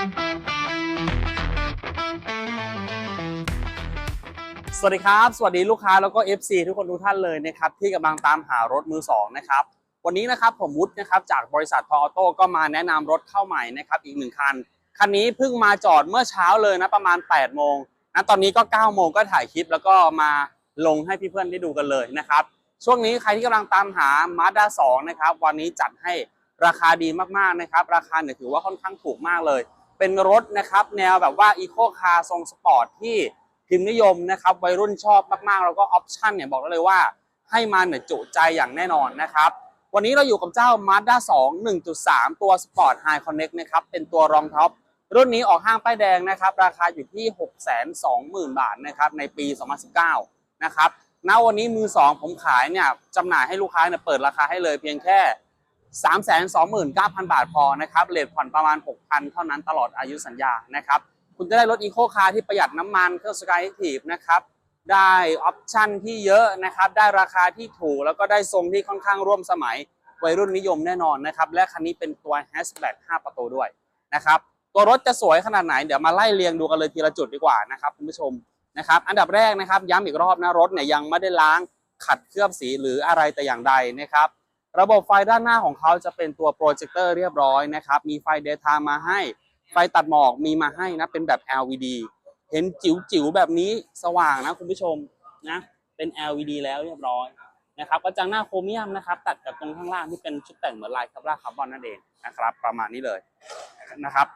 สวัสดีครับ สวัสดีลูกค้าแล้วก็ FC ทุกคนทุกท่านเลยนะครับที่กำลังตามหารถมือสองนะครับ วันนี้นะครับผมวุฒินะครับจากบริษัททออโต้ก็มาแนะนำรถเข้าใหม่นะครับอีกหนึ่งคัน คันนี้เพิ่งมาจอดเมื่อเช้าเลยนะประมาณ 8 โมงนะตอนนี้ก็ 9 โมงก็ถ่ายคลิปแล้วก็มาลงให้พี่เพื่อนได้ดูกันเลยนะครับ ช่วงนี้ใครที่กำลังตามหา Mazda 2 นะครับ วันนี้จัดให้ราคาดีมากๆนะครับ ราคาเนี่ยถือว่าค่อนข้างถูกมากเลย เป็นรถนะครับ แนวแบบว่าอีโคคาร์ทรงสปอร์ตที่พิมพ์นิยมนะครับวัยรุ่นชอบมากๆ แล้วก็ออปชั่นเนี่ยบอกได้เลยว่าให้มาเนี่ยจุใจอย่างแน่นอนนะครับวันนี้เราอยู่กับเจ้า Mazda 2 1.3 ตัว Sport High Connect นะครับเป็นตัวรองท็อปรุ่นนี้ออกห้างป้ายแดงนะครับ ราคาอยู่ที่ 620,000 บาทนะครับในปี 2019 นะครับณวันนี้มือ 2 ผมขายเนี่ยจำหน่ายให้ลูกค้าเนี่ยเปิดราคาให้เลยเพียงแค่ 329,000 บาทพอนะครับเลทผ่อนประมาณ 6,000 เท่านั้นตลอดอายุสัญญานะครับ คุณจะได้รถอีโคคาร์ที่ประหยัดน้ำมันเครื่องสกายทีฟนะครับได้ออปชั่นที่เยอะนะครับ ได้ราคาที่ถูก แล้วก็ได้ทรงที่ค่อนข้างร่วมสมัยวัยรุ่นนิยมแน่นอนนะครับ และคันนี้เป็นตัว hatchback 5ประตูด้วยนะครับ ตัวรถจะสวยขนาดไหน เดี๋ยวมาไล่เรียงดูกันเลยทีละจุดดีกว่านะครับคุณผู้ชมนะครับ อันดับแรกนะครับ ย้ำอีกรอบนะรถเนี่ยยังไม่ได้ล้างขัดเคลือบสีหรืออะไรแต่อย่างใดนะครับ ระบบไฟด้านหน้าของเขาจะเป็นตัวโปรเจคเตอร์เรียบร้อยนะครับ มีไฟ daytime มาให้ ไฟตัดหมอกมีมาให้นะ เป็นแบบ LED เห็นจิ๋วๆ แบบนี้สว่างนะคุณผู้ชมนะ เป็น LED แล้วเรียบร้อยนะครับกระจังหน้าโครเมียมนะครับ ตัดกับตรงข้างล่างที่เป็นชุดแต่งเหมือนลายคาร์บอนคาร์บอนนั่นเองนะครับ ประมาณนี้เลยนะครับ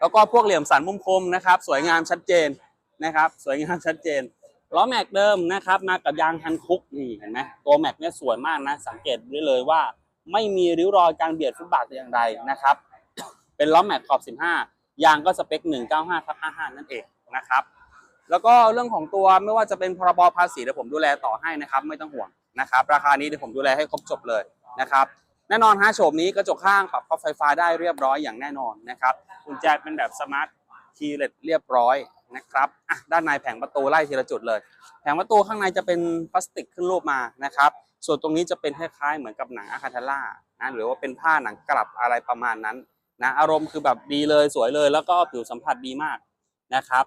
แล้วก็พวกเหลี่ยมสันมุมคมนะครับ สวยงามชัดเจนนะครับ สวยงามชัดเจน ล้อแม็กเดิมนะครับมากับยางฮันคุกนี่เห็นไหมตัวแม็กเนี่ยสวยมากนะ สังเกตได้เลยว่า ไม่มีริ้วรอยการเบียดฟุตบาทแต่อย่างใดนะครับ เป็นล้อแม็กขอบ 15 ยางก็สเปค 195ทับ55 นั่นเองนะครับ แล้วก็เรื่องของตัวไม่ว่าจะเป็นพรบภาษีเดี๋ยวผมดูแลต่อให้นะครับ ไม่ต้องห่วงนะครับ ราคานี้เดี๋ยวผมดูแลให้ครบจบเลยนะครับแน่นอนฮะโฉมนี้กระจกข้างปรับพับไฟฟ้าได้เรียบร้อยอย่างแน่นอนนะครับกุญแจเป็นแบบสมาร์ท คีเลสเรียบร้อยนะครับอะด้านในแผงประตูไล่ทีละจุดเลย แผงประตูข้างในจะเป็นพลาสติกขึ้นรูปมานะครับ ส่วนตรงนี้จะเป็นคล้ายๆเหมือนกับหนังอะคาทาล่านะหรือว่าเป็นผ้าหนังกลับอะไรประมาณนั้นนะอารมณ์คือแบบดีเลยสวยเลย แล้วก็ผิวสัมผัสดีมากนะครับ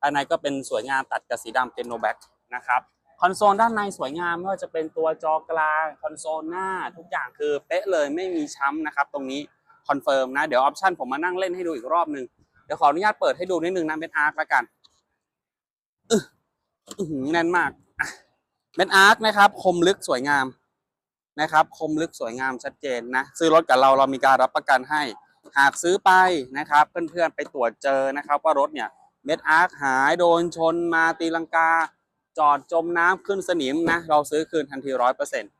ด้านในก็เป็นสวยงามตัดกับสีดำเป็นโนแบ็กนะครับคอนโซลด้านในสวยงามไม่ว่าจะเป็นตัวจอกลางคอนโซลหน้าทุกอย่างคือเป๊ะเลยไม่มีช้ำนะครับ ตรงนี้คอนเฟิร์มนะ เดี๋ยวออปชันผมมานั่งเล่นให้ดูอีกรอบหนึ่ง เดี๋ยวขออนุญาตเปิดให้ดูนิดนึงนะเป็นอาร์คละกันอื้ออหือแน่นมากเป็นอาร์คนะครับ คมลึกสวยงามนะครับ คมลึกสวยงามชัดเจนนะซื้อรถกับเราเรามีการรับประกันให้ หากซื้อไปนะครับ เพื่อนๆไปตรวจเจอนะครับ ว่ารถเนี่ยเม็ดอาร์คหายโดนชนมาตีลังกา จอดจมน้ำขึ้นสนิมนะเราซื้อคืนทันทีร้อยเปอร์เซ็นต์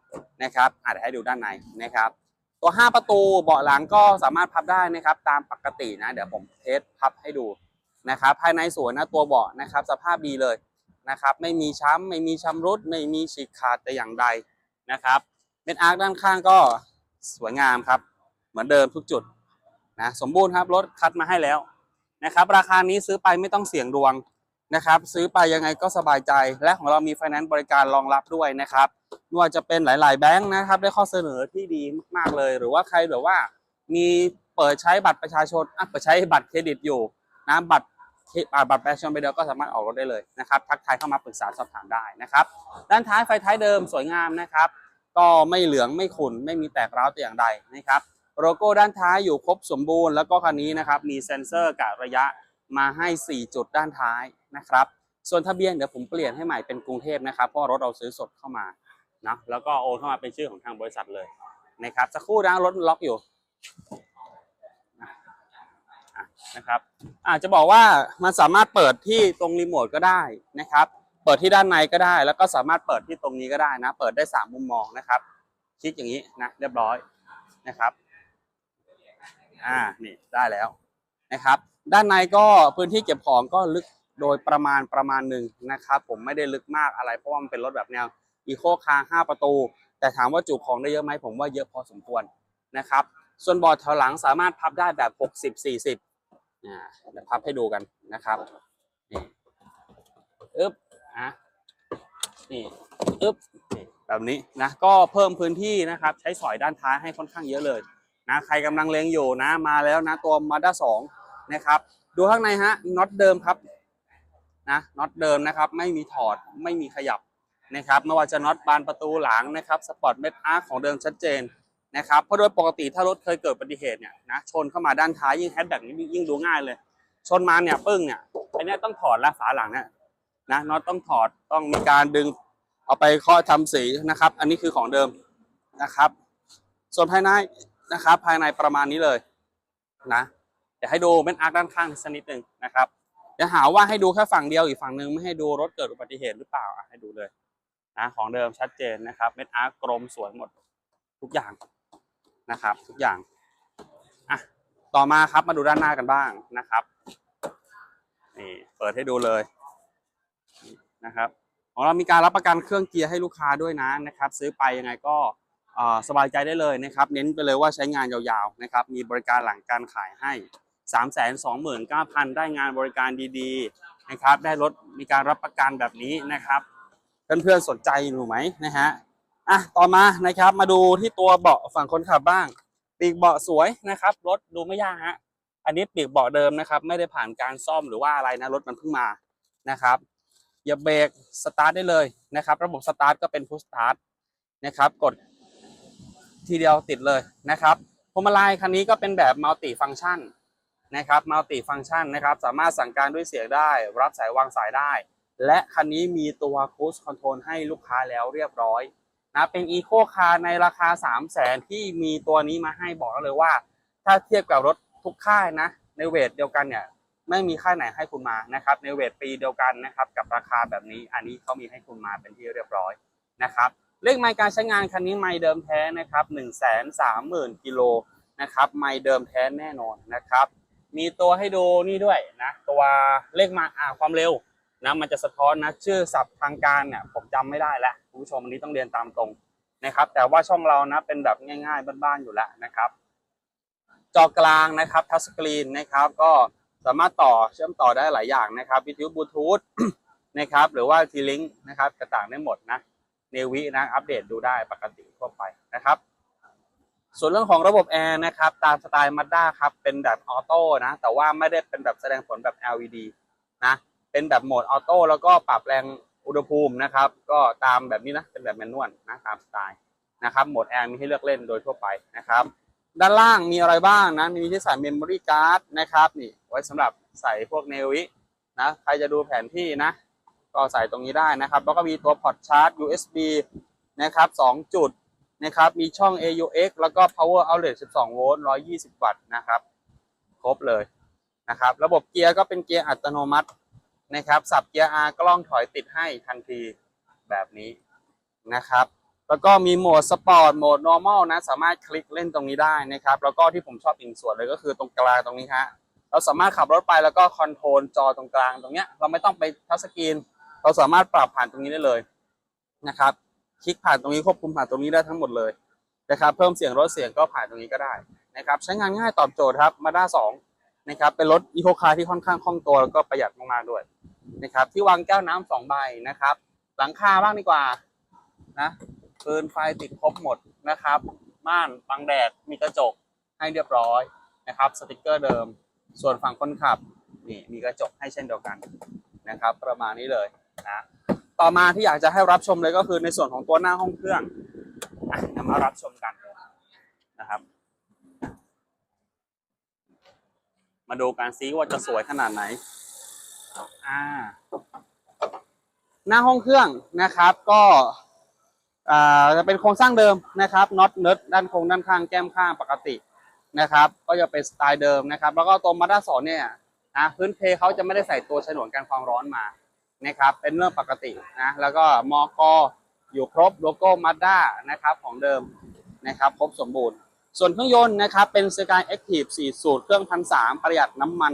นะครับอาจจะให้ดูด้านในนะครับ ตัว 5 ประตูเบาะหลังก็สามารถพับได้นะครับตามปกตินะ เดี๋ยวผมเทสพับให้ดูนะครับภายในสวยนะตัวเบาะนะครับ สภาพดีเลยนะครับไม่มีช้ำไม่มีชำรุดไม่มีฉีกขาดแต่อย่างใดนะครับเม็ดอาร์คด้านข้างก็สวยงามครับ เหมือนเดิมทุกจุดนะสมบูรณ์ครับรถคัดมาให้แล้วนะครับราคานี้ซื้อไปไม่ต้องเสี่ยงดวงนะครับ ซื้อไปยังไงก็สบายใจ และของเรามีไฟแนนซ์บริการรองรับด้วยนะครับ ไม่ว่าจะเป็นหลาย ๆ แบงค์นะครับ ได้ข้อเสนอที่ดีมาก ๆ เลย หรือว่าใครแบบว่า มีเปิดใช้บัตรประชาชนอะเปิดใช้บัตรเครดิตอยู่นะบัตรบัตรประชาชนไปเดียวก็สามารถออกรถได้เลยนะครับ ทักทายเข้ามาปรึกษาสอบถามได้นะครับ ด้านท้ายไฟท้ายเดิมสวยงามนะครับ ก็ไม่เหลืองไม่ขุ่นไม่มีแตกร้าวแต่อย่างใดนะครับโลโก้ด้านท้ายอยู่ครบสมบูรณ์ แล้วก็คันนี้นะครับมีเซ็นเซอร์กะระยะมาให้ 4 จุดด้านท้ายนะครับ ส่วนทะเบียนเดี๋ยวผมเปลี่ยนให้ใหม่เป็นกรุงเทพนะครับเพราะรถเราซื้อสดเข้ามา นะแล้วก็โอนเข้ามาเป็นชื่อของทางบริษัทเลยนะครับสักครู่นะรถล็อกอยู่นะครับอาจจะบอกว่ามันสามารถเปิดที่ตรงรีโมทก็ได้นะครับ เปิดที่ด้านในก็ได้ แล้วก็สามารถเปิดที่ตรงนี้ก็ได้นะ เปิดได้สามมุมมองนะครับ คลิกอย่างนี้นะเรียบร้อยนะครับอ่านี่ได้แล้วนะครับ ด้านในก็พื้นที่เก็บของก็ลึกโดยประมาณประมาณหนึ่งนะครับ ผมไม่ได้ลึกมากอะไรเพราะว่ามันเป็นรถแบบแนว อีโคคาร์ห้าประตู แต่ถามว่าจุของได้เยอะไหมผมว่าเยอะพอสมควรนะครับ ส่วนบอดแถวหลังสามารถพับได้แบบ 60 40อ่าเดี๋ยวพับให้ดูกันนะครับนี่อึ๊บอะนี่อึ๊บแบบนี้นะก็เพิ่มพื้นที่นะครับ ใช้สอยด้านท้ายให้ค่อนข้างเยอะเลยนะใครกำลังเลงอยู่นะมาแล้วนะตัว Mazda นะครับ ดูข้างในฮะน็อตเดิมครับนะน็อตเดิมนะครับ ไม่มีถอดไม่มีขยับ นะครับไม่ว่าจะน็อตบานประตูหลังนะครับสปอร์ตเม็ดอาร์ของเดิมชัดเจนนะครับเพราะโดยปกติถ้ารถเคยเกิดอุบัติเหตุเนี่ยนะชนเข้ามาด้านท้ายยิ่งแฮชแบ็กนี้ยิ่งดูง่ายเลย ชนมาเนี่ยปึ้งเนี่ยอันนี้ต้องถอดล้วฝาหลังเนี่ยนะน็อตต้องถอดต้องมีการดึงเอาไปเคาะทำสีนะครับ อันนี้คือของเดิมนะครับ ส่วนภายในนะครับภายในประมาณนี้เลยนะเดี๋ยวให้ดูเม็ดอาร์คด้านข้างสักนิดหนึ่งนะครับเดี๋ยวหาว่าให้ดูแค่ฝั่งเดียวอีกฝั่งหนึ่งไม่ให้ดูรถเกิดอุบัติเหตุหรือเปล่าให้ดูเลย นะของเดิมชัดเจนนะครับ เม็ดอาร์กลมสวยหมดทุกอย่างนะครับ ทุกอย่างอะต่อมาครับมาดูด้านหน้ากันบ้างนะครับนี่เปิดให้ดูเลยนะครับของเรามีการรับประกันเครื่องเกียร์ให้ลูกค้าด้วยนะนะครับ ซื้อไปยังไงก็สบายใจได้เลยนะครับ เน้นไปเลยว่าใช้งานยาวๆนะครับ มีบริการหลังการขายให้ 3 2 9 0 0 0 ได้งานบริการดีๆนะครับ ได้รถมีการรับประกันแบบนี้นะครับ เพื่อนๆสนใจอยู่ไหมนะฮะอะต่อมานะครับ มาดูที่ตัวเบาะฝั่งคนขับบ้าง ปีกเบาะสวยนะครับรถดูไม่ยากฮะอันนี้ปีกเบาะเดิมนะครับ ไม่ได้ผ่านการซ่อมหรือว่าอะไรนะรถมันเพิ่งมานะครับอย่าเบรกสตาร์ทได้เลยนะครับ ระบบสตาร์ทก็เป็นพุชสตาร์ทนะครับ กดทีเดียวติดเลยนะครับพวงมาลัยคันนี้ก็เป็นแบบมัลติฟัง c t ชันนะครับมัลติฟัง c t ชันนะครับ สามารถสั่งการด้วยเสียงได้ รับสายวางสายได้ และคันนี้มีตัวคูสคอนโทรลให้ลูกค้าแล้วเรียบร้อยนะเป็นอีโคคาร์ในราคา 3 0 0แสนที่มีตัวนี้มาให้บอกได้เลยว่า ถ้าเทียบกับรถทุกค่ายนะ ในเวทเดียวกันเนี่ยไม่มีค่ายไหนให้คุณมานะครับ ในเวทปีเดียวกันนะครับ กับราคาแบบนี้อันนี้เขามีให้คุณมาเป็นที่เรียบร้อยนะครับเลขไมล์การใช้งานคันนี้ไมล์เดิมแท้นะครับ1 3 0 0 0 0กิโลนะครับไมล์เดิมแท้แน่นอนนะครับ มีตัวให้ดูนี่ด้วยนะตัวเลขมาอ่าความเร็ว นะมันจะสะท้อนนะชื่อศัพท์ทางการเนี่ยผมจำไม่ได้แล้วคุณผู้ชมอันนี้ต้องเรียนตามตรงนะครับ แต่ว่าช่องเรานะเป็นแบบง่าย ๆ บ้านๆอยู่แล้วนะครับ จอกลางนะครับทัชสกรีนนะครับก็สามารถต่อเชื่อมต่อได้หลายอย่างนะครับวิทยุบลูทูธนะครับหรือว่าทีลิงนะครับต่างๆได้หมดนะเนวินะอัปเดตดูได้ปกติทั่วไปนะครับ ส่วนเรื่องของระบบแอร์นะครับตามสไตล์มาด้าครับเป็นแบบออโต้นะแต่ว่าไม่ได้เป็นแบบแสดงผลแบบ LED นะ เป็นแบบโหมดออโต้แล้วก็ปรับแรงอุณหภูมินะครับ ก็ตามแบบนี้นะเป็นแบบแมนนวลนะตามสไตล์นะครับโหมดแอร์มีให้เลือกเล่นโดยทั่วไปนะครับ ด้านล่างมีอะไรบ้างนะมีที่ใส่เมมโมรี่การ์ดนะครับนี่ไว้สำหรับใส่พวกเนวินะใครจะดูแผนที่นะ ก็ใส่ตรงนี้ได้นะครับ แล้วก็มีตัวพอร์ตชาร์จ USB นะครับ2จุดนะครับมีช่อง AUX แล้วก็ power outlet 12 โวลต์ 120 วัตต์นะครับ ครบเลยนะครับ ระบบเกียร์ก็เป็นเกียร์อัตโนมัติ นะครับ สับเกียร์ R กล้องถอยติดให้ทันทีแบบนี้นะครับ แล้วก็มีโหมดสปอร์ตโหมด normal นะ สามารถคลิกเล่นตรงนี้ได้นะครับ แล้วก็ที่ผมชอบอีกส่วนเลยก็คือตรงกลางตรงนี้ฮะเราสามารถขับรถไปแล้วก็คอนโทรลจอตรงกลางตรงเนี้ยเราไม่ต้องไปทัชสกรีนเราสามารถปรับผ่านตรงนี้ได้เลยนะครับ คลิกผ่านตรงนี้ควบคุมผ่านตรงนี้ได้ทั้งหมดเลยนะครับ เพิ่มเสียงลดเสียงก็ผ่านตรงนี้ก็ได้นะครับ ใช้งานง่ายตอบโจทย์ครับมาด้าสองนะครับ เป็นรถอีโคคาร์ที่ค่อนข้างคล่องตัวแล้วก็ประหยัดมากๆด้วย นะครับ ที่วางแก้วน้ำสองใบนะครับ หลังคาบ้างดีกว่านะปืนไฟติดครบหมดนะครับ ม่านบังแดดมีกระจกให้เรียบร้อยนะครับ สติกเกอร์เดิม ส่วนฝั่งคนขับนี่มีกระจกให้เช่นเดียวกันนะครับ ประมาณนี้เลยนะต่อมาที่อยากจะให้รับชมเลยก็คือในส่วนของตัวหน้าห้องเครื่องอะเดี๋ยวมารับชมกันนะครับ มาดูกันซิว่าจะสวยขนาดไหน อ่า หน้าห้องเครื่องนะครับ ก็อ่าจะเป็นโครงสร้างเดิมนะครับน็อตเนิร์ดด้านโครงด้านข้างแก้มข้างปกตินะครับ ก็จะเป็นสไตล์เดิมนะครับ แล้วก็ตัวมาด้าสอนเนี่ยนะพื้นเพเขาจะไม่ได้ใส่ตัวฉนวนกันความร้อนมานะครับ เป็นเรื่องปกตินะแล้วก็มอกอยู่ครบโลโก้มาด้านะครับของเดิมนะครับครบสมบูรณ์ ส่วนเครื่องยนต์นะครับเป็น Sky Active 4สูตรเครื่องพันสามประหยัดน้ำมัน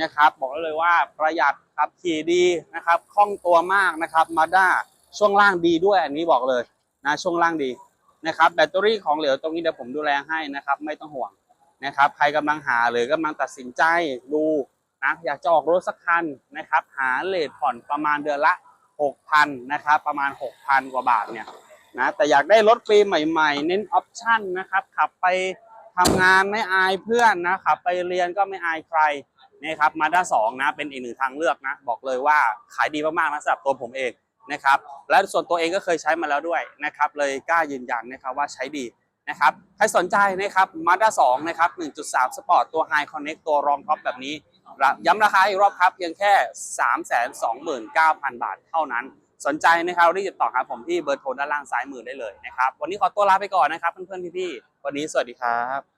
นะครับ บอกได้เลยว่าประหยัดครับขี่ดีนะครับคล่องตัวมากนะครับมาด้าช่วงล่างดีด้วยอันนี้บอกเลยนะช่วงล่างดีนะครับ แบตเตอรี่ของเหลวตรงนี้เดี๋ยวผมดูแลให้นะครับ ไม่ต้องห่วงนะครับใครกำลังหาหรือกำลังตัดสินใจดูนะอยากจะออกรถสักคันนะครับ หาเลทผ่อนประมาณเดือนละ 6,000นะครับประมาณ 6,000 กว่าบาทเนี่ยนะแต่อยากได้รถฟรีใหม่ๆ เน้นออปชั่นนะครับขับไปทำงานไม่อายเพื่อนนะขับไปเรียนก็ไม่อายใคร นี่ครับมาด้าสองนะเป็นอีกหนึ่งทางเลือกนะ บอกเลยว่าขายดีมากๆนะสำหรับตัวผมเองนะครับและส่วนตัวเองก็เคยใช้มาแล้วด้วยนะครับเลยกล้ายืนยันนะครับว่าใช้ดีนะครับใครสนใจนะครับมาด้าสองนะครับ1.3สปอร์ตตัว High Connect ตัวรองท็อปแบบนี้ ย้ำราคาอีกรอบครับเพียงแค่ 329,000 บาทเท่านั้น สนใจนะครับรีบติดต่อหาผมที่เบอร์โทรด้านล่างซ้ายมือได้เลยนะครับวันนี้ขอตัวลาไปก่อนนะครับเพื่อนๆพี่ๆวันนี้สวัสดีครับ